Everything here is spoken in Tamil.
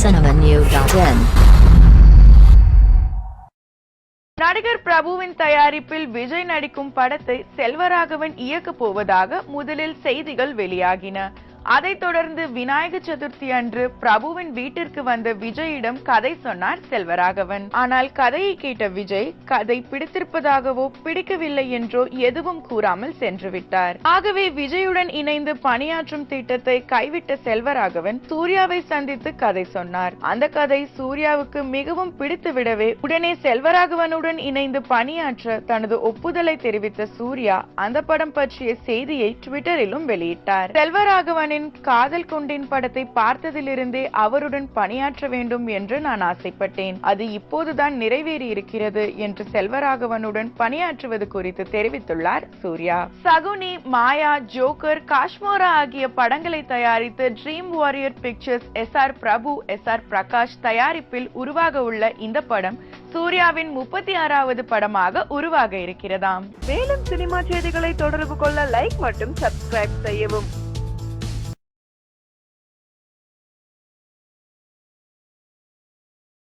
cinemanew.in நடிகர் பிரபுவின் தயாரிப்பில் விஜய் நடிக்கும் படத்தை செல்வராகவன் இயக்கப் போவதாக முதலில் செய்திகள் வெளியாகின. அதைத் தொடர்ந்து விநாயக சதுர்த்தி அன்று பிரபுவின் வீட்டிற்கு வந்த விஜயிடம் கதை சொன்னார் செல்வராகவன். ஆனால் கதையை கேட்ட விஜய் கதை பிடித்திருப்பதாகவோ பிடிக்கவில்லை என்றோ எதுவும் கூறாமல் சென்று விட்டார். ஆகவே விஜயுடன் இணைந்து பணியாற்றும் திட்டத்தை கைவிட்ட செல்வராகவன் சூர்யாவை சந்தித்து கதை சொன்னார். அந்த கதை சூர்யாவுக்கு மிகவும் பிடித்து விடவே உடனே செல்வராகவனுடன் இணைந்து பணியாற்ற தனது ஒப்புதலை தெரிவித்த சூர்யா அந்த படம் பற்றிய செய்தியை ட்விட்டரிலும் வெளியிட்டார். செல்வராகவன் செல்வராகவனின் காதல் குண்டின் படத்தை பார்த்ததிலிருந்தே அவருடன் பணியாற்ற வேண்டும் என்று நான் ஆசைப்பட்டேன். அது இப்போதுதான் நிறைவேறி இருக்கிறது என்று செல்வராகவனுடன் பணியாற்றுவது குறித்து தெரிவித்துள்ளார் சூர்யா. சகுனி மாயா ஜோக்கர் காஷ்மோரா ஆகிய படங்களை தயாரித்து dream warrior pictures S R Prabhu S R Prakash தயாரிப்பில் உருவாக உள்ள இந்த படம் சூர்யாவின் முப்பத்தி ஆறாவது படமாக உருவாக இருக்கிறதாம். மேலும் சினிமா செய்திகளை தொடர்பு கொள்ள லைக் மற்றும் சப்ஸ்கிரைப் செய்யவும்.